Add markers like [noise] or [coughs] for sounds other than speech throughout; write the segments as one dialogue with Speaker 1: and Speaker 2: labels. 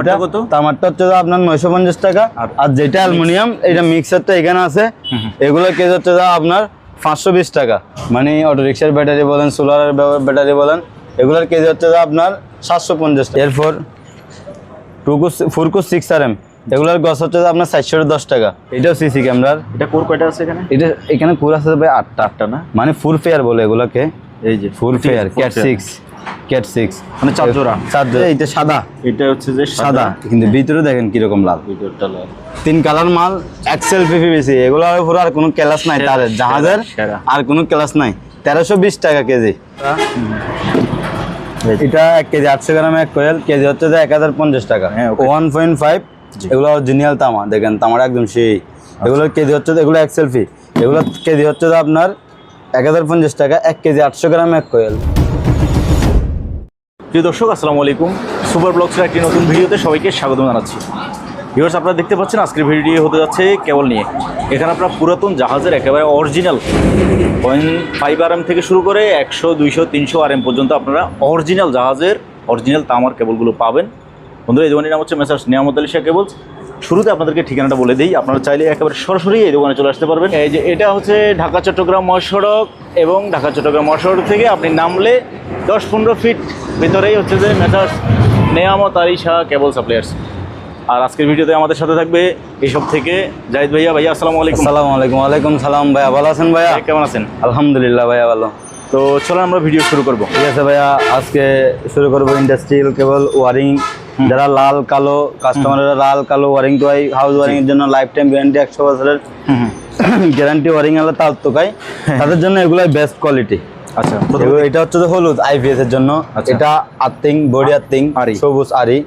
Speaker 1: এটা কত?
Speaker 2: তামারটা হচ্ছে আপনার নয়শো পঞ্চাশ টাকা।
Speaker 1: আর-
Speaker 2: যেটা অ্যালুমিনিয়াম এটা মিক্সারটা এখানে আছে। এগুলোর কেজি হচ্ছে যে আপনার পাঁচশো বিশ টাকা। মানে অটো রিক্সার ব্যাটারি বলেন সোলারের ব্যাটারি বলেন এগুলোর কেজি হচ্ছে যে আপনার সাতশো পঞ্চাশ টাকা। এরপর? টুকু ফুরকু সিক্স আর এম এগুলোর গছ হচ্ছে আপনার চারশো দশ টাকা। এটাও সিসি ক্যামেরার
Speaker 1: এটা কোর কয়টা আছে এখানে?
Speaker 2: এটা এখানে পুরো আছে ভাই আটটা
Speaker 1: আটটা না?
Speaker 2: মানে ফুল ফেয়ার বলে এগুলোকে।
Speaker 1: এই যে
Speaker 2: full fair cat six cat six
Speaker 1: মানে চার জোড়া?
Speaker 2: চার জোড়া। এইটা সাদা।
Speaker 1: এটা হচ্ছে যে
Speaker 2: সাদা। কিন্তু ভিতরে দেখেন কীরকম লাল।
Speaker 1: ভিতরটা লাল।
Speaker 2: তিন কালার মাল এক্সেল পিপিবিসি এগুলো উপরে আর কোনো ক্লাস নাই তাদের। জাহাজের আর কোনো ক্লাস নাই। তেরোশো বিশ টাকা কেজি। এটা এক কেজি আটশো গ্রাম এক কোয়েল। কেজি হচ্ছে যে এক হাজার পঞ্চাশ টাকা।
Speaker 1: হ্যাঁ.
Speaker 2: ওয়ান পয়েন্ট ফাইভ এগুলো অরিজিনাল তামা। দেখেন তামার একদম সেই। এগুলোর কেজি হচ্ছে যে- এগুলো এক্সেল ফি এগুলো কেজি হচ্ছে যে আপনার এক হাজার পঞ্চাশ টাকা এক কেজি আটশো গ্রাম এক কোয়েল।
Speaker 1: প্রিয় দর্শক, আসসালামু আলাইকুম। সুপার ব্লগসের একটি নতুন ভিডিওতে সবাইকে স্বাগত জানাচ্ছি। ভিউয়ার্স আপনারা দেখতে পাচ্ছেন, আজকের ভিডিওটি হতে যাচ্ছে কেবল নিয়ে। এখানে আপনারা পুরাতন জাহাজের একেবারে original point five R M থেকে শুরু করে একশো, দুইশো, তিনশো আর এম পর্যন্ত আপনারা অরিজিনাল জাহাজের অরিজিনাল তামার কেবলগুলো পাবেন। বন্ধুরা, এই দোকানের নাম হচ্ছে মেসার্স নিয়ামত আলী শাহ কেবলস শুরুতে আপনাদেরকে ঠিকানাটা বলে দিই। আপনারা চাইলে একেবারে সরাসরি এই দোকানে চলে আসতে পারবেন। এই যে এটা হচ্ছে ঢাকা চট্টগ্রাম মহাসড়ক এবং ঢাকা চট্টগ্রাম মহাসড়ক থেকে আপনি নামলে দশ পনেরো ফিট ভিতরেই হচ্ছে যে Messrs Neamat Ali Shah cable suppliers আর আজকের ভিডিওতে আমাদের সাথে থাকবে এইসব থেকে জাহিদ ভাইয়া। ভাইয়া আসসালামু আলাইকুম।
Speaker 2: আসসালামু আলাইকুম। আলাইকুম সালাম। ভাইয়া ভালো আছেন ভাইয়া?
Speaker 1: কেমন আছেন?
Speaker 2: আলহামদুলিল্লাহ ভাইয়া ভালো।
Speaker 1: তো চলো আমরা ভিডিও শুরু করব।
Speaker 2: ঠিক আছে ভাইয়া আজকে শুরু করব ইন্ডাস্ট্রিয়াল কেবল ওয়ারিং যারা লাল কালো কাস্টমাররা লাল কালো ওয়ারিং তো হাউস ওয়ারিং এর জন্য লাইফ টাইম গ্যারান্টি একশো বছরের গ্যারান্টি ওয়ারিং আলা তার তোকাই তাদের জন্য এগুলাই বেস্ট কোয়ালিটি
Speaker 1: আচ্ছা
Speaker 2: এটা হচ্ছে হলুদ আইপিএস এর জন্য।
Speaker 1: আচ্ছা।
Speaker 2: এটা আর্থিং বডি আর্থিং
Speaker 1: আরি।
Speaker 2: সবুজ আরি।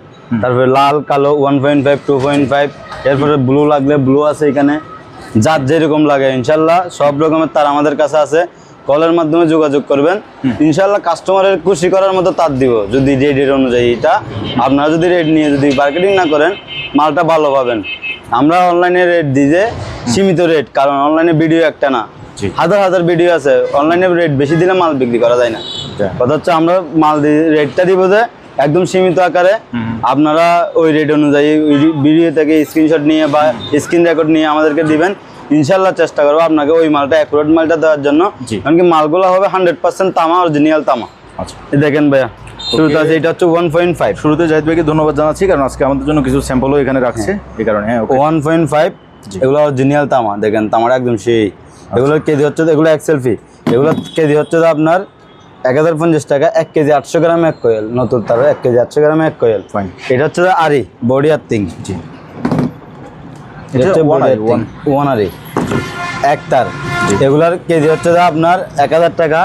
Speaker 2: তারপরে লাল কালো one point five two point five এরপরে ব্লু লাগলে ব্লু আছে এখানে। যার যেরকম লাগে ইনশাল্লাহ সব রকমের তার আমাদের কাছে আছে। কলের মাধ্যমে যোগাযোগ করবেন। ইনশাল্লাহ কাস্টমারের খুশি করার মতো তার দিব যদি রেটের অনুযায়ী এটা। আপনারা যদি রেট নিয়ে যদি মার্কেটিং না করেন মালটা ভালো পাবেন। আমরা অনলাইনে রেট দিই যে সীমিত রেট কারণ অনলাইনে ভিডিও একটা না। হাজার হাজার ভিডিও আছে অনলাইনে রেট বেশি দিলে মাল বিক্রি করা যায় না। কথা হচ্ছে আমরা মাল দি- রেটটা দিব যে একদম সীমিত আকারে। আপনারা ওই রেট অনুযায়ী ওই ভিডিও থেকে স্ক্রিনশট নিয়ে বা স্ক্রিন রেকর্ড নিয়ে আমাদেরকে দিবেন। ইনশাল্লাহ চেষ্টা করব আপনাকে ওই মালটা অ্যাকুরেট মালটা দেওয়ার জন্য। কারণ কি মালগুলো হবে হান্ড্রেড পার্সেন্ট তামা অরিজিনাল তামা।
Speaker 1: আচ্ছা।
Speaker 2: দেখেন ভাইয়া শুরুতে আছে এটা হচ্ছে ওয়ান পয়েন্ট ফাইভ
Speaker 1: শুরুতে জাহিদ ভাইকে ধন্যবাদ জানাচ্ছি কারণ আজকে আমাদের জন্য কিছু স্যাম্পলও এখানে রাখছে। এই কারণে হ্যাঁ
Speaker 2: ওয়ান পয়েন্ট ফাইভ এগুলো অরিজিনাল তামা দেখেন একদম সেই। এগুলোর কেজি হচ্ছে এগুলো এক সেলফি এগুলো কেজি হচ্ছে আপনার এক হাজার পঞ্চাশ টাকা এক কেজি আটশো গ্রাম এক কোয়েল নতুন তার এক কেজি আটশো গ্রাম এক কোয়েল. এটা হচ্ছে আরি বডি আর্থিং
Speaker 1: জি।
Speaker 2: এটা এক তার। এগুলার কেজি হচ্ছে আপনার এক হাজার টাকা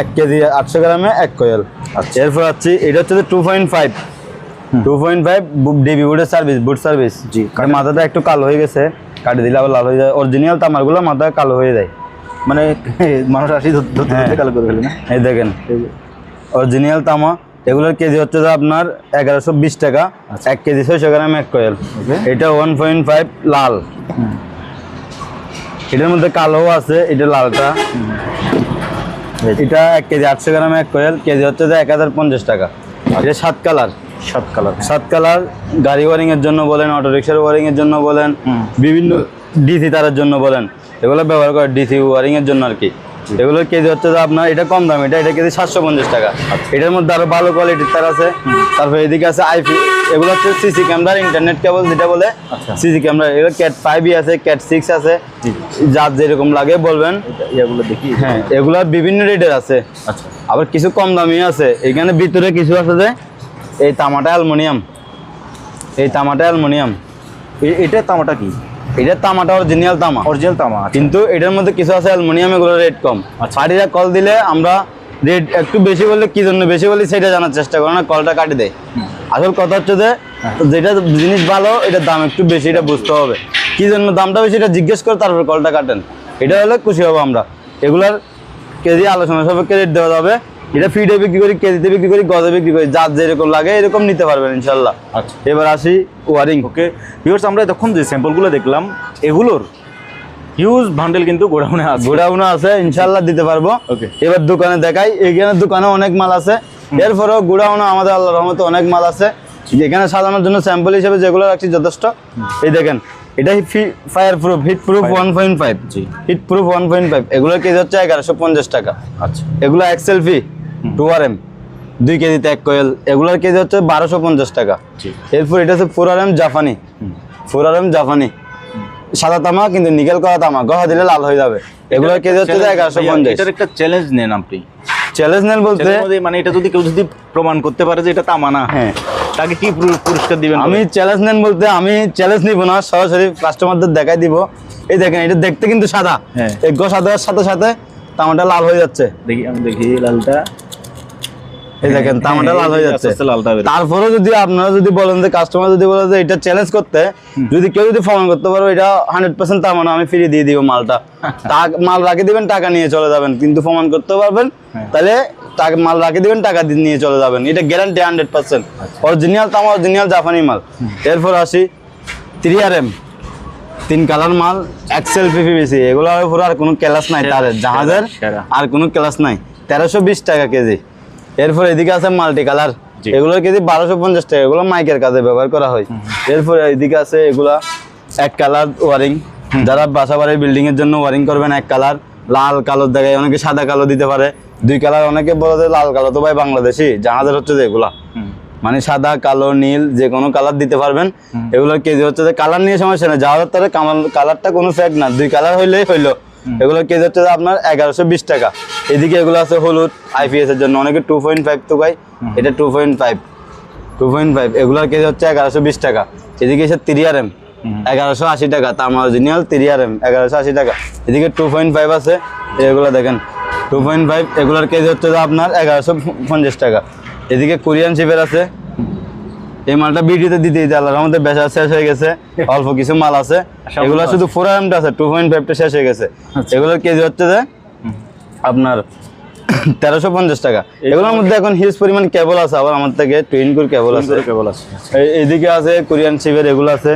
Speaker 2: এক কেজি আটশো গ্রামে এক কোয়েল।
Speaker 1: আচ্ছা।
Speaker 2: এরপর হচ্ছে এটা হচ্ছে two point five two point five DB বুটের সার্ভিস বুট সার্ভিস
Speaker 1: জি,
Speaker 2: কারণ মাথাটা একটু কালো হয়ে গেছে কাটি দিলে আবার লাল হয়ে যায়। অরিজিনাল তামারগুলো মাথা কালো হয়ে যায়।
Speaker 1: মানে [laughs] মানুষ আসি
Speaker 2: হ্যাঁ।
Speaker 1: কালো করে ফেলে না?
Speaker 2: এই দেখেন। অরিজিনাল তামা এগুলোর কেজি হচ্ছে যে আপনার এগারোশো বিশ টাকা এক কেজি ছয়শো গ্রাম এক কোয়েল এটা ওয়ান পয়েন্ট ফাইভ লাল। এটার মধ্যে কালো আছে এটা লালটা। এটা এক কেজি আটশো গ্রাম এক কোয়েল কেজি হচ্ছে যে এক হাজার পঞ্চাশ টাকা। এটা সাত কালার।
Speaker 1: সাত কালার।
Speaker 2: সাত কালার গাড়ি ওয়ারিং এর জন্য বলেন অটো রিক্সার ওয়ারিং এর জন্য বলেন। বিভিন্ন ডিসি তারের জন্য বলেন এগুলো ব্যবহার করে ডিসি ওয়ারিং এর জন্য আর কি। এগুলোর কেজি হচ্ছে যে আপনার এটা কম দাম এটা এটা কেজি সাতশো পঞ্চাশ টাকা। এটার মধ্যে আরও ভালো কোয়ালিটির তার আছে। তারপর এদিকে আছে আইপি এগুলো হচ্ছে সিসি ক্যামেরার ইন্টারনেট কেবল যেটা বলে
Speaker 1: আচ্ছা।
Speaker 2: সিসি ক্যামেরা এগুলো ক্যাট ফাইভই আছে ক্যাট সিক্স আছে। যার যেরকম লাগে বলবেন।
Speaker 1: এগুলো দেখি।
Speaker 2: হ্যাঁ এগুলা বিভিন্ন রেটের আছে।
Speaker 1: আচ্ছা।
Speaker 2: আবার কিছু কম দামি আছে। এখানে ভিতরে কিছু আছে যে এই তামাটা অ্যালুমিনিয়াম। এই তামাটা অ্যালুমিনিয়াম।
Speaker 1: এটা তামাটা কি?
Speaker 2: এটা তামাটা অরিজিনাল তামা।
Speaker 1: অরিজিনাল তামা আচ্ছা।
Speaker 2: কিন্তু এটার মধ্যে কিছু আছে অ্যালুমিনিয়াম এগুলো রেট কম। পার্টিরা কল দিলে আমরা রেট একটু বেশি বললে কি জন্য? বেশি বলি সেটা জানার চেষ্টা করো না কলটা কাটি দেয়। আসল কথা হচ্ছে যে যেটা জিনিস ভালো এটার দাম একটু বেশি এটা বুঝতে হবে। কি জন্য দামটা বেশি এটা জিজ্ঞেস করে তারপর কলটা কাটেন। এটা হলে খুশি হব আমরা। এগুলার কেজি আলোচনা সাপেক্ষে রেট দেওয়া যাবে। এটা ফিডে বিক্রি করি কেজিতে বিক্রি করি গজে বিক্রি করি যার যেরকম লাগে এরকম নিতে পারবেন ইনশাল্লাহ
Speaker 1: আচ্ছা।
Speaker 2: এবার আসি ওয়ারিং।
Speaker 1: ওকে ভিউয়ার্স আমরা তখন যে স্যাম্পলগুলো দেখলাম এগুলোর হিউজ বান্ডেল কিন্তু গোডাউনে আছে।
Speaker 2: গোডাউন আছে ইনশাল্লাহ দিতে পারব।
Speaker 1: ওকে।
Speaker 2: এবার দোকানে দেখাই এখানে দোকানে অনেক মাল আছে। এরপরেও গোডাউনে আমাদের আল্লাহ রহমতে অনেক মাল আছে। এখানে সাজানোর জন্য স্যাম্পল হিসেবে যেগুলো রাখছি যথেষ্ট। এই দেখেন এটা fire proof heat proof one point five
Speaker 1: জি।
Speaker 2: Heat proof one point five এগুলোর কেজি হচ্ছে এগারোশো পঞ্চাশ টাকা।
Speaker 1: আচ্ছা।
Speaker 2: এগুলো এক্সেল ফি টু আর এম দুই কেজিতে এক কোয়েল এগুলোর কেজি হচ্ছে বারোশো পঞ্চাশ টাকা। এরপর এটা হচ্ছে ফোর আর এম জাপানি ফোর আর এম জাপানি সাদা তামা কিন্তু নিকেল করা তামা গহা দিলে লাল হয়ে যাবে। এগুলোর কেজি হচ্ছে এগারোশো পঞ্চাশ।
Speaker 1: এটার একটা চ্যালেঞ্জ নেন আপনি।
Speaker 2: চ্যালেঞ্জ নেন বলতে
Speaker 1: মানে এটা যদি কেউ যদি প্রমাণ করতে পারে যে এটা তামা না
Speaker 2: হ্যাঁ।
Speaker 1: তাকে কি পুরস্কার দিবেন
Speaker 2: আমি চ্যালেঞ্জ নেন বলতে আমি চ্যালেঞ্জ নিব না সরাসরি কাস্টমারদের দেখাই দিব। এই দেখেন এটা দেখতে কিন্তু সাদা।
Speaker 1: হ্যাঁ।
Speaker 2: এই গো সাদার সাথে সাথে তামাটা লাল হয়ে যাচ্ছে।
Speaker 1: দেখি আমি দেখি লালটা।
Speaker 2: এই দেখেন তামাটা লাল হয়ে যাচ্ছে।
Speaker 1: আস্তে লালটা বের
Speaker 2: তারপরে যদি আপনারা যদি বলেন যে কাস্টমার যদি বলে যে এটা চ্যালেঞ্জ করতে যদি কেউ যদি প্রমাণ করতে পারো এটা হান্ড্রেড পার্সেন্ট আমি ফ্রি দিয়ে দিব মালটা। [laughs] মাল রাখে দিবেন টাকা নিয়ে চলে যাবেন। কিন্তু প্রমাণ করতে পারবেন
Speaker 1: হ্যাঁ।
Speaker 2: তাহলে টাকা মাল রাখে দিবেন টাকা দিয়ে নিয়ে চলে যাবেন। এটা গ্যারান্টি হান্ড্রেড পার্সেন্ট। অরিজিনাল তামা অরিজিনাল জাপানি মাল। এরপর আসি থ্রি আর এম তিন কালার মাল এক্সেল পিপিবিসি এগুলোর উপর আর কোনো ক্লাস নাই তাদের জাহাজের আর কোনো ক্লাস নাই। তেরোশো বিশ টাকা কেজি। এরপর এদিকে আছে মাল্টি কালার। এগুলোর কেজি বারোশো পঞ্চাশ টাকা। এগুলো মাইকের কাজে ব্যবহার করা হয়। এরপর এদিকে আছে এগুলা এক কালার ওয়ারিং। যারা বাসা বাড়ির বিল্ডিং এর জন্য ওয়ারিং করবেন এক কালার। লাল কালো দেখায় অনেকে সাদা কালো দিতে পারে। দুই কালার অনেকে বলে যে লাল কালো তো ভাই বাংলাদেশি। জাহাজের হচ্ছে যে এগুলা। মানে সাদা কালো নীল যে কোনো কালার দিতে পারবেন। এগুলোর কেজি হচ্ছে যে কালার নিয়ে সমস্যা নেই। যাওয়ার তারে কালারটা কোনো ফ্যাক্ট না। দুই কালার হইলেই হইল। এগুলোর কেজি হচ্ছে আপনার এগারোশো বিশ টাকা। এদিকে এগুলো আছে হলুদ আইপিএস এর জন্য অনেকে টু পয়েন্ট ফাইভ তো ভাই এটা two point five two point five এগুলোর কেজি হচ্ছে এগারোশো বিশ টাকা। এদিকে এসে আর এম এগারোশো আশি টাকা তামা অরিজিনাল তিরি আর এম এগারোশো আশি টাকা। এদিকে টু পয়েন্ট ফাইভ আছে এগুলো দেখেন। টু পয়েন্ট ফাইভ এগুলোর কেজি হচ্ছে যে আপনার এগারোশো পঞ্চাশ টাকা। এদিকে কোরিয়ান শিপের আছে এই মালটা ভিডিওতে দিতে দিতে আল্লাহর আমাদের বেচা শেষ হয়ে গেছে অল্প কিছু মাল আছে। এগুলো শুধু ফোর এমটা আছে টু পয়েন্ট ফাইভটা শেষ হয়ে গেছে।
Speaker 1: আচ্ছা।
Speaker 2: এগুলোর কেজি হচ্ছে যে আপনার তেরোশো পঞ্চাশ টাকা। এগুলোর মধ্যে এখন হিউজ পরিমাণ কেবল আছে আবার আমার থেকে টুইন কোর কেবল আছে।
Speaker 1: কেবল আছে।
Speaker 2: এইদিকে আছে কোরিয়ান শিপের এগুলো আছে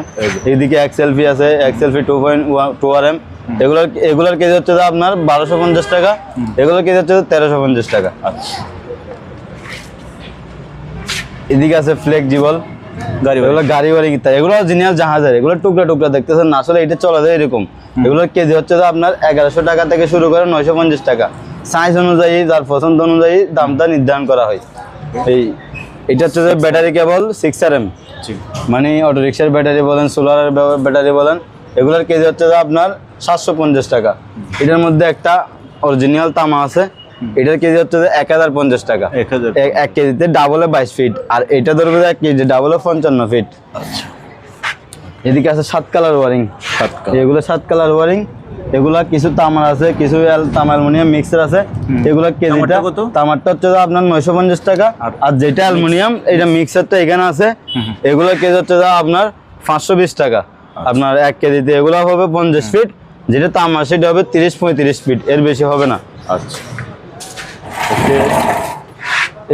Speaker 2: এইদিকে এক্সেলফি আছে এক্সেলফি two point two R M এগুলোর এগুলোর কেজি হচ্ছে যে আপনার বারোশো পঞ্চাশ টাকা এগুলোর কেজি হচ্ছে তেরোশো পঞ্চাশ টাকা।
Speaker 1: আচ্ছা।
Speaker 2: এদিকে আছে ফ্লেক্সিবল
Speaker 1: গাড়ি
Speaker 2: এগুলো গাড়ি বাড়ি ইত্যাদি এগুলো জাহাজের এগুলো টুকরা টুকরা দেখতেছেন না আসলে এটা চলে যায় এরকম। এগুলোর কেজি হচ্ছে যে আপনার এগারোশো টাকা থেকে শুরু করে নয়শো পঞ্চাশ টাকা। সাইজ অনুযায়ী যার পছন্দ অনুযায়ী দামটা নির্ধারণ করা হয়। এই এটা হচ্ছে যে battery cable six R M মানে অটোরিক্সার ব্যাটারি বলেন সোলারের ব্যাটারি বলেন এগুলোর কেজি হচ্ছে আপনার সাতশো পঞ্চাশ টাকা। এটার মধ্যে একটা অরিজিনাল তামা আছে এটার কেজি হচ্ছে যে এক হাজার পঞ্চাশ টাকা।
Speaker 1: এক
Speaker 2: কেজিতে ডাবলে বাইশ ফিট আর এটা ধরবে এক কেজি ডাবলে পঞ্চান্ন ফিট
Speaker 1: আচ্ছা।
Speaker 2: এদিকে আছে সাত কালার ওয়ারিং।
Speaker 1: সাত
Speaker 2: এগুলো সাত কালার ওয়ারিং। এগুলা কিছু তামার আছে কিছু অ্যালুমিনিয়াম মিক্সার আছে। এগুলো কেজিটা
Speaker 1: কত?
Speaker 2: তামারটা হচ্ছে আপনার নয়শো পঞ্চাশ টাকা।
Speaker 1: আর-
Speaker 2: যেটা অ্যালুমিনিয়াম এটা মিক্সারটা এখানে আছে। এগুলো কেজি হচ্ছে আপনার পাঁচশো বিশ টাকা। আপনার এক কেজিতে এগুলো হবে পঞ্চাশ ফিট যেটা তামার সেটা হবে তিরিশ পঁয়ত্রিশ ফিট এর বেশি হবে না।
Speaker 1: আচ্ছা।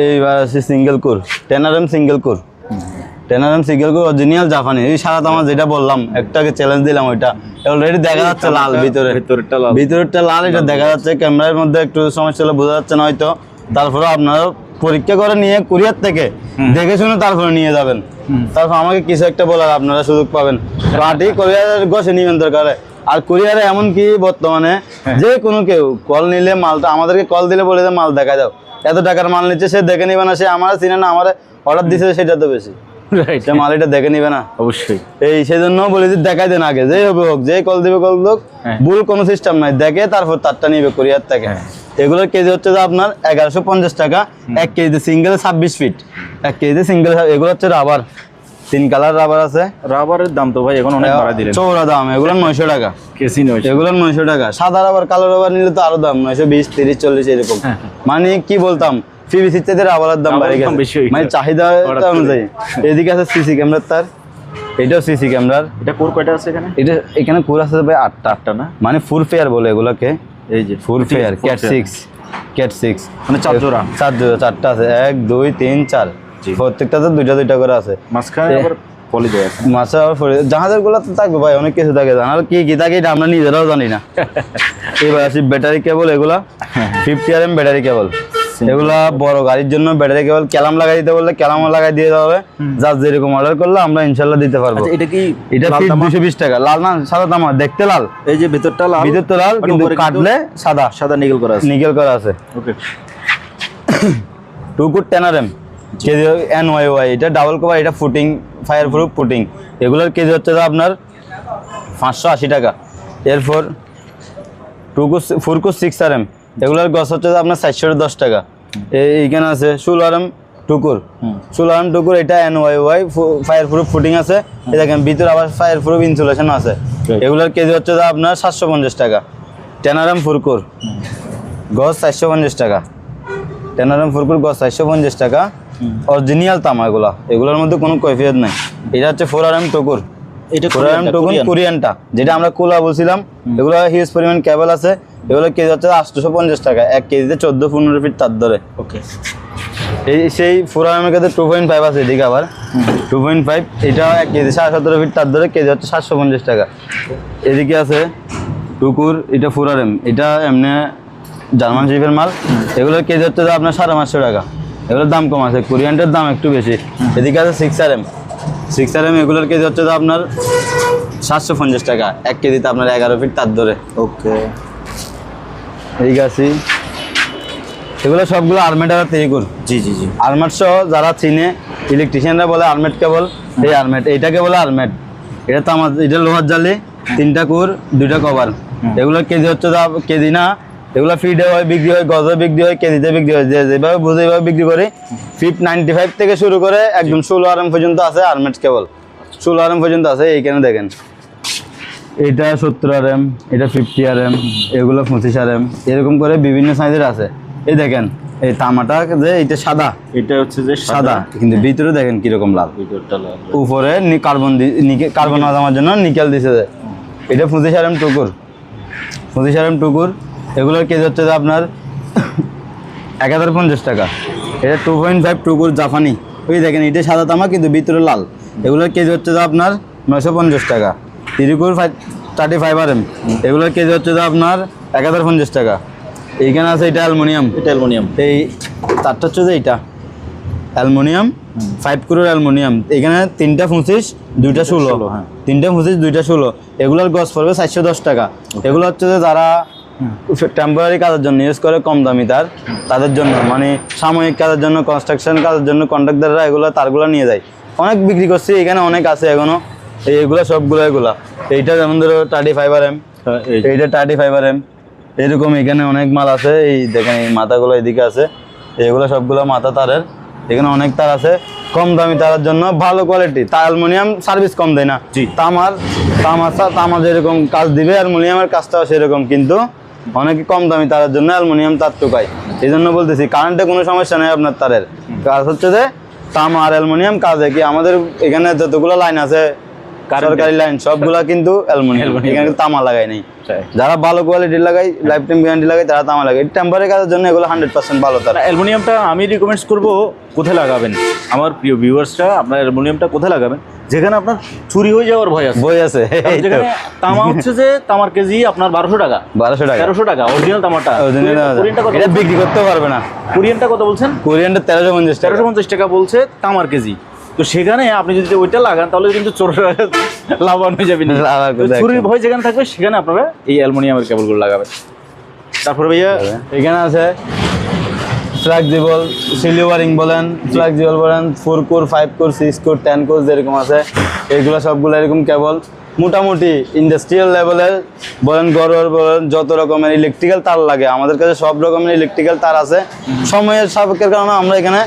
Speaker 2: এইবার আছে single core ten RM single core ten RM single core original জাপানি এই সারা তামা যেটা বললাম একটাকে চ্যালেঞ্জ দিলাম ওইটা। অলরেডি দেখা যাচ্ছে লাল ভিতরে।
Speaker 1: ভিতরেরটা লাল।
Speaker 2: ভিতরেরটা লাল এটা দেখা যাচ্ছে। ক্যামেরার মধ্যে একটু সমস্যা হলে বোঝা যাচ্ছে না হয়তো তারপরে আপনারা পরীক্ষা করে নিয়ে কুরিয়ার থেকে দেখে শুনে তারপরে নিয়ে যাবেন। তারপর আমাকে কিছু একটা বলার আপনারা সুযোগ পাবেন। পার্টি কুরিয়ারের গছে নিবেন দরকারে। আর কুরিয়ারে এমন কি বর্তমানে যে কোনো কেউ কল নিলে মালটা আমাদেরকে কল দিলে বলে যে মাল দেখা দাও এত টাকার মাল নিচ্ছে সে দেখে নিবে না সে আমার চিনে না আমার অর্ডার দিছে সেটা তো বেশি। সে মাল এটা দেখে নিবে না।
Speaker 1: অবশ্যই।
Speaker 2: এই সেজন্য বলে যে দেখাই দেন আগে যেই হবে হোক যে কল দিবে কল হোক
Speaker 1: হ্যাঁ।
Speaker 2: ভুল কোনো সিস্টেম নাই দেখে তারপর তারটা নিবে কোরিয়ার থেকে।
Speaker 1: হ্যাঁ।
Speaker 2: এগুলোর কেজি হচ্ছে যে আপনার এগারোশো পঞ্চাশ টাকা এক কেজিতে সিঙ্গেল ছাব্বিশ ফিট এক কেজিতে সিঙ্গেল এগুলো হচ্ছে রাবার তিন কালার রাবার আছে।
Speaker 1: রাবারের দাম তো ভাই এখন অনেক বাড়াই দিলেন।
Speaker 2: চৌড়া দাম এগুলো নয়শো টাকা।
Speaker 1: কেসি নয়
Speaker 2: এগুলো নয়শো টাকা। সাদা রাবার কালো রাবার নিলে তো আরও দাম নয়শো বিশ তিরিশ চল্লিশ এরকম।
Speaker 1: হ্যাঁ।
Speaker 2: মানে কি বলতাম পিভিসির চাইতে রাবারের দাম বেড়ে গেছে। মানে চাহিদা অনুযায়ী। এদিকে আছে সিসি ক্যামেরার তার। এটাও সিসি ক্যামেরার।
Speaker 1: এটা কোর কয়টা আছে এখানে?
Speaker 2: এটা এখানে কোর আছে ভাই আটটা
Speaker 1: আটটা না?
Speaker 2: মানে ফুল ফেয়ার বলে এগুলোকে।
Speaker 1: এই যে
Speaker 2: full fair cat six cat six.
Speaker 1: মানে চার জোড়া।
Speaker 2: চার জোড়া চারটা আছে। এক দুই তিন চার। প্রত্যেকটাতে দুইটা দুইটা করে আছে।
Speaker 1: মাঝখানে আবার পলি দেওয়া আছে।
Speaker 2: আবার ফরি- জাহাজেরগুলা তো থাকবে ভাই অনেক কিছু থাকে। জানার কি কি থাকে এটা আমরা নিজেরাও জানি না। [laughs] এবার আসি ব্যাটারি কেবল এগুলা। Fifty R M battery cable এগুলা বড় গাড়ির জন্য ব্যাটারি কেবল ক্যালাম লাগাই দিতে বললে ক্যালামও লাগাই দিয়ে দেওয়া হবে। যার যেরকম অর্ডার করলে আমরা ইনশাল্লাহ দিতে পারব।
Speaker 1: আচ্ছা এটা কি
Speaker 2: এটা ফিট দুশো বিশ টাকা। লাল না সাদা তামা দেখতে লাল।
Speaker 1: এই যে ভেতরটা লাল
Speaker 2: ভিতর তো লাল কিন্তু কাটলে সাদা।
Speaker 1: সাদা নিকেল করা আছে।
Speaker 2: নিকেল করা আছে।
Speaker 1: ওকে
Speaker 2: টু কুট ten R M KG N Y Y এটা ডাবল কভার এটা ফুটিং ফায়ার প্রুফ ফুটিং এগুলোর কেজি হচ্ছে তো আপনার পাঁচশো আশি টাকা। এরপর টু ফোর কুস সিক্স আর এম এগুলোর গছ হচ্ছে তো আপনার চারশো দশ টাকা। এই- এইখানে আছে ষোল আর এম টুকুর। ষোল আর এম টুকুর এটা N Y Y fire proof footing আছে। দেখেন ভিতরে আবার ফায়ার প্রুফ ইনসুলেশন আছে এগুলোর কেজি হচ্ছে তো আপনার সাতশো পঞ্চাশ টাকা। টেন আর এম ফুরকুর গছ চারশো পঞ্চাশ টাকা। টেনারাম ফুরকুর গছ চারশো পঞ্চাশ টাকা। অরিজিনাল তামা এগুলা। এগুলোর মধ্যে কোনো কৈফিয়ত নাই। এটা হচ্ছে ফোর আর এম টুকুর
Speaker 1: এটা
Speaker 2: ফোর আর এম টুকুর কোরিয়ানটা যেটা আমরা কুলা বলছিলাম। এগুলো হিউজ পরিমাণ কেবল আছে। এগুলো কেজি হচ্ছে আটশোশো পঞ্চাশ টাকা। এক কেজিতে চোদ্দ পনেরো ফিট তার ধরে
Speaker 1: ওকে
Speaker 2: এই সেই ফোর আর এমের কাছে টু পয়েন্ট ফাইভ আছে এদিকে আবার। টু পয়েন্ট ফাইভ এটা এক কেজি সাড়ে সতেরো ফিট তার ধরে কেজি হচ্ছে সাতশো পঞ্চাশ টাকা। এদিকে আছে টুকুর এটা ফোর আর এম এটা এমনি জার্মান শিপের মাল। এগুলোর কেজি হচ্ছে আপনার সাড়ে পাঁচশো টাকা। এগুলোর দাম কম আছে কোরিয়ানটার দাম একটু বেশি। এদিকে আছে six R M six R M এগুলোর কেজি হচ্ছে তো আপনার সাতশো পঞ্চাশ টাকা। এক কেজিতে আপনার এগারো ফিট তার ধরে
Speaker 1: ওকে।
Speaker 2: এদিকে আছি। এগুলো সবগুলো আর্মেট আর তেইকুর
Speaker 1: জি জি জি।
Speaker 2: আর্মেট সহ যারা চিনে ইলেকট্রিশিয়ানরা বলে আর্মেট কেবল এই আর্মেট এইটাকে বলে আর্মেট এটা তো আমার এটা লোহার জালি তিনটা কুর দুইটা কভার। এগুলোর কেজি হচ্ছে যা কেজি না এগুলো ফিডে হয় বিক্রি হয় গজে বিক্রি হয় কেজিতে বিক্রি হয় যে যেভাবে বুঝে এইভাবে বিক্রি করি ফিট নাইনটি ফাইভ থেকে শুরু করে একদম ষোলো আরএম পর্যন্ত আছে আর্মেট কেবল ষোলো আরএম পর্যন্ত আছে এইখানে দেখেন। এটা সত্তর আর এম এটা ফিফটি আর এম এগুলো পঁচিশ আর এম এরকম করে বিভিন্ন সাইজের আছে। এই দেখেন এই তামাটা যে এটা সাদা।
Speaker 1: এটা হচ্ছে যে
Speaker 2: সাদা। কিন্তু ভিতরে দেখেন কীরকম লাল। উপরে নি- কার্বন কার্বন বাদামার জন্য নিকেল দিছে যে। এটা পঁচিশ আর এম টুকুর। পঁচিশ আর এম টুকুর। এগুলোর কেজি হচ্ছে যে আপনার [coughs] এক হাজার পঞ্চাশ টাকা। এটা টু পয়েন্ট ফাইভ টু টুকুর জাপানি। ওই দেখেন এটা সাদা তামা কিন্তু ভিতরে লাল। এগুলোর কেজি হচ্ছে যে আপনার নয়শো পঞ্চাশ টাকা। তিরিকুর five thirty five R M এগুলোর কেজি হচ্ছে যে আপনার এক হাজার পঞ্চাশ টাকা। এইখানে আছে এটা অ্যালুমিনিয়াম।
Speaker 1: এটা অ্যালুমিনিয়াম।
Speaker 2: এই তারটা হচ্ছে যে এইটা। Aluminium five core aluminium. এখানে তিনটা পঁচিশ দুইটা ষোলো।
Speaker 1: ষোলো, হ্যাঁ।
Speaker 2: তিনটা পঁচিশ দুইটা ষোলো। এগুলোর গছ পড়বে চারশো দশ টাকা। এগুলো হচ্ছে যে যারা টেম্পোরারি কাজের জন্য ইউজ করে কম দামি তার তাদের জন্য মানে সাময়িক কাজের জন্য কনস্ট্রাকশন কাজের জন্য কন্ট্রাক্টাররা এগুলো তারগুলো নিয়ে যায়। অনেক বিক্রি করছি এখানে অনেক আছে এখনও। এই এগুলো সবগুলো এগুলা। এইটা যেমন ধরো থার্টি ফাইভ আর এম এইটা থার্টি ফাইভ আর এম এরকম এখানে অনেক মাল আছে এই দেখেন এই মাথাগুলো এদিকে আছে। এগুলো সবগুলো মাথা তারের। এখানে অনেক তার আছে। কম দামি তারের জন্য ভালো কোয়ালিটি তার অ্যালুমিনিয়াম সার্ভিস কম দেয় না। তামার তামার তামা যেরকম কাজ দিবে অ্যালুমিনিয়ামের কাজটাও সেরকম। কিন্তু অনেকে কম দামি তারের জন্য অ্যালুমিনিয়াম তার টুকায়। এই জন্য বলতেছি কারেন্টে কোনো সমস্যা নেই আপনার তারের। কাজ হচ্ছে যে তামা আর অ্যালুমিনিয়াম কাজে কি আমাদের এখানে যতগুলো লাইন আছে সরকারি লাইন সবগুলা কিন্তু অ্যালুমিনিয়াম। এখানে তামা লাগাই নেই। যারা ভালো কোয়ালিটির লাগাই লাইফ টাইম গ্যারান্টি লাগাই তারা তামা লাগাই টেম্পারি কাজের জন্য এগুলো হান্ড্রেড পার্সেন্ট ভালো তারা।
Speaker 1: অ্যালুমিনিয়ামটা আমি রিকমেন্ডস করব কোথায় লাগাবেন? আমার প্রিয় ভিউয়ার্সরা আপনার অ্যালুমিনিয়ামটা কোথায় লাগাবেন? যেখানে আপনার চুরি হয়ে যাওয়ার ভয় আছে।
Speaker 2: বই আছে।
Speaker 1: যেখানে তামা হচ্ছে যে তামার কেজি আপনার বারোশো টাকা।
Speaker 2: বারোশো টাকা।
Speaker 1: তেরোশো টাকা অরিজিনাল তামাটা।
Speaker 2: এটা বিক্রি করতে পারবে না।
Speaker 1: কোরিয়ানটা কত বলছেন?
Speaker 2: কোরিয়ানটা তেরোশো পঞ্চাশ
Speaker 1: তেরোশো পঞ্চাশ টাকা বলছে তামার কেজি। তো সেখানে আপনি যদি ওইটা লাগান তাহলে কিন্তু চোর [laughs] লাভবান হয়ে যাবেন।
Speaker 2: লাভবান
Speaker 1: চুরির ভয় যেখানে থাকবে সেখানে আপনারা এই অ্যালুমিনিয়ামের কেবলগুলো লাগাবেন। তারপরে ভাইয়া?
Speaker 2: এখানে আছে ফ্লেক্সিবল সিলিওয়ারিং বলেন ফ্লেক্সিবল বলেন four core five core six core ten core যেরকম আছে এগুলো সবগুলো এরকম কেবল। মোটামুটি ইন্ডাস্ট্রিয়াল লেভেলের বলেন গড়র বলেন যত রকমের ইলেকট্রিক্যাল তার লাগে। আমাদের কাছে সব রকমের ইলেকট্রিক্যাল তার আছে। সময়ের সাপেক্ষের কারণে আমরা এখানে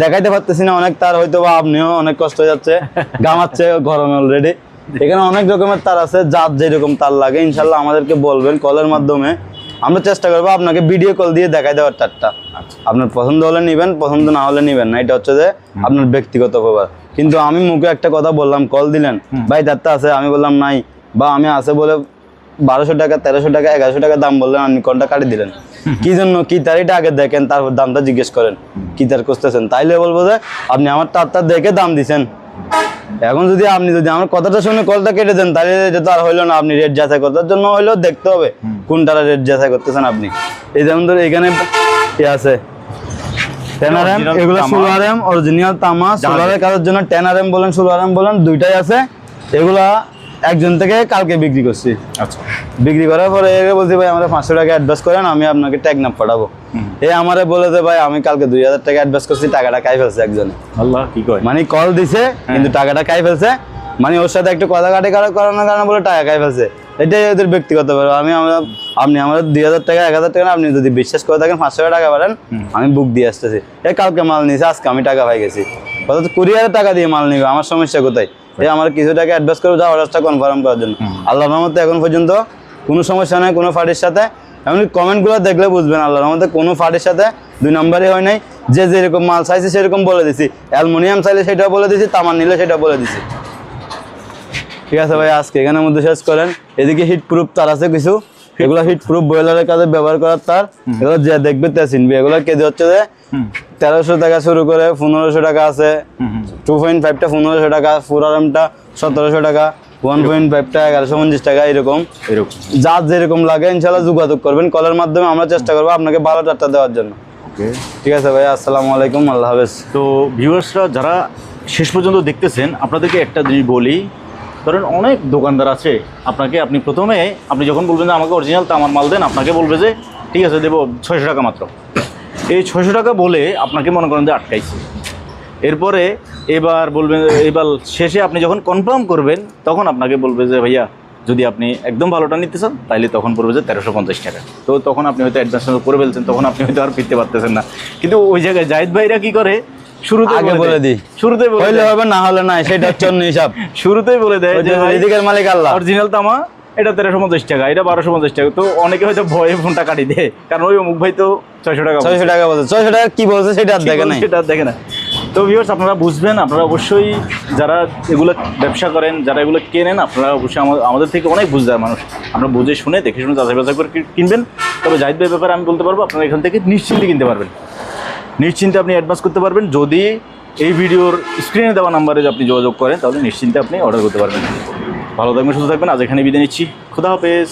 Speaker 2: দেখাইতে পারতেছি না অনেক তার হয়তো বা আপনিও অনেক কষ্ট হয়ে যাচ্ছে গামাচ্ছে গরমে অলরেডি এখানে অনেক রকমের তার আছে যার যেরকম তার লাগে ইনশাল্লাহ আমাদেরকে বলবেন কলের মাধ্যমে। আমরা চেষ্টা করব আপনাকে ভিডিও কল দিয়ে দেখাই দেওয়ার তারটা। আপনার পছন্দ হলে নেবেন পছন্দ না হলে নেবেন না এটা হচ্ছে যে আপনার ব্যক্তিগত ব্যাপার। কিন্তু আমি মুখে একটা কথা বললাম কল দিলেন ভাই তারটা আছে? আমি বললাম নাই। বা আমি আছে বলে বারোশো টাকা তেরোশো টাকা এগারোশো টাকা দাম বললেন আপনি কলটা কাটি দিলেন। কি জন্য? কি তার এটা আগে দেখেন তারপর দামটা জিজ্ঞেস করেন। কি তার খুঁজতেছেন? তাইলে বলব যে আপনি আমার তারটা দেখে দাম দিছেন। এখন যদি আপনি যদি আমার কথাটা শুনে কলটা কেটে দেন তাহলে এটা তো আর হইল না। আপনি রেট যাচাই করার জন্য হইলেও দেখতে হবে কোনটা রেট যাচাই করতেছেন আপনি। এই যেমন ধরো এখানে ইয়ে আছে? টেনারেম এগুলো। সোলারেম অরিজিনাল তামা। সোলারের কাজের জন্য টেনারেম বলেন সোলারেম বলেন দুইটাই আছে। এগুলা একজন থেকে কালকে বিক্রি করছি।
Speaker 1: আচ্ছা।
Speaker 2: বিক্রি করার পরে বলছি ভাই আমরা পাঁচশো টাকা অ্যাডভান্স করেন আমি আপনাকে ট্যাগ নাপ পাঠাবো। এ আমারে বলে যে ভাই আমি কালকে দুই হাজার টাকা অ্যাডভান্স করছি টাকাটা খাই ফেলছে একজনে।
Speaker 1: আল্লাহ কি কয়?
Speaker 2: মানে কল দিছে কিন্তু টাকাটা খাই ফেলছে। মানে ওর সাথে একটু কথা কাটি করানোর কারণে বলে টাকা খাই ফেলছে। এটাই ওদের ব্যক্তিগত ব্যাপার। আমি আমরা আপনি আমাদের দুই হাজার টাকা এক হাজার টাকা আপনি যদি বিশ্বাস করে থাকেন পাঁচশো টাকা পারেন আমি বুক দিয়ে আসতেছি। এ কালকে মাল নিয়েছে আজকে আমি টাকা পাই গেছি। অর্থাৎ কুরিয়ারে টাকা দিয়ে মাল নিবে আমার সমস্যা কোথায়? এই আমার কিছু টাকা অ্যাডভান্স করে দেওয়া অর্ডারটা কনফার্ম করার জন্য। আল্লাহ রহমতে এখন পর্যন্ত কোনো সমস্যা নাই কোনো পার্টির সাথে। এমনকি কমেন্টগুলো দেখলে বুঝবেন আল্লাহ রহমতে কোনো পার্টির সাথে দুই নম্বরই হয় নাই। যে যেরকম মাল চাইছে সেরকম বলে দিছি। অ্যালমোনিয়াম চাইলে সেটা বলে দিছি তামার নিলে সেটা বলে দিছি। ঠিক আছে ভাই আজকে এখানের মধ্যে শেষ করেন। এদিকে হিট প্রুফ তার আছে কিছু। এগুলো হিট প্রুফ বয়লারের কাজে ব্যবহার করার তার। এগুলো যে দেখবে তা চিনবে। এগুলো কেজি হচ্ছে যে তেরোশো টাকা শুরু করে পনেরোশো টাকা আছে। টু পয়েন্ট ফাইভটা পনেরোশো টাকা ফোর আরামটা সতেরোশো টাকা ওয়ান পয়েন্ট ফাইভটা এগারোশো পঞ্চাশ টাকা এরকম।
Speaker 1: এরকম।
Speaker 2: যার যেরকম লাগে ইনশাল্লাহ যোগাযোগ করবেন। কলের মাধ্যমে আমরা চেষ্টা করব আপনাকে ভালো চারটা দেওয়ার জন্য।
Speaker 1: ওকে।
Speaker 2: ঠিক আছে ভাই আসসালামু আলাইকুম আল্লাহ হাফেজ।
Speaker 1: তো ভিউয়ার্সরা যারা শেষ পর্যন্ত দেখতেছেন আপনাদেরকে একটা জিনিস বলি। ধরেন অনেক দোকানদার আছে, আপনাকে আপনি প্রথমে, আপনি যখন বলবেন যে আমাকে অরিজিনাল তামার মাল দেন, আপনাকে বলবে যে, ঠিক আছে, দেবো ছয়শো টাকা মাত্র। এই ছয়শো টাকা বলে আপনাকে মনে করেন যে আটকাইছে। এরপরে এবার বলবেন, এবার শেষে আপনি যখন কনফার্ম করবেন, তখন আপনাকে বলবে যে, ভাইয়া, যদি আপনি একদম ভালোটা নিতে চান তাহলে তখন পড়বে যে তেরোশো পঞ্চাশ টাকা। তো তখন আপনি হয়তো অ্যাডভান্স করে ফেলছেন, তখন আপনি হয়তো আর ফিরতে পারতেছেন না। কিন্তু ওই জায়গায় জাহিদ ভাইরা কী করে শুরুতে
Speaker 2: আগে বলে দিই।
Speaker 1: শুরুতেই বলে
Speaker 2: হইলে হবে না হলে নাই সেটা হচ্ছে অন্য হিসাব। [laughs]
Speaker 1: শুরুতেই বলে দেয় যে
Speaker 2: যে এদিকের মালিক আল্লাহ।
Speaker 1: অরিজিনাল তামা এটা তেরোশো পঞ্চাশ টাকা এটা বারোশো পঞ্চাশ টাকা। তো অনেকে হয়তো ভয়ে ফোনটা কাটি দেয় কারণ ওই অমুক ভাই তো ছয়শো টাকা বলছে।
Speaker 2: ছয়শো টাকা বলছে। ছয়শো টাকা কি বলছে সেটা আর দেখে নাই।
Speaker 1: সেটা আর দেখে না তো আপনারা বুঝবেন আপনারা অবশ্যই যারা এগুলো ব্যবসা করেন যারা এগুলো কেনেন আপনারা অবশ্যই আমাদের থেকে অনেক বুঝদার মানুষ। আপনারা বুঝে শুনে দেখে শুনে যাচাই বাছাই করে কিনবেন। তবে জাহিদ ভাই ব্যাপারে আমি বলতে পারব আপনারা এখান থেকে নিশ্চিন্তে কিনতে পারবেন। নিশ্চিন্তে আপনি অ্যাডভান্স করতে পারবেন। যদি এই ভিডিওর স্ক্রিনে দেওয়া নাম্বারে আপনি যোগাযোগ করেন, তাহলে নিশ্চিন্তে আপনি অর্ডার করতে পারবেন। ভালো থাকবেন, সুস্থ থাকবেন। আজ এখানে বিদায় নিচ্ছি। খুদা হাফেজ।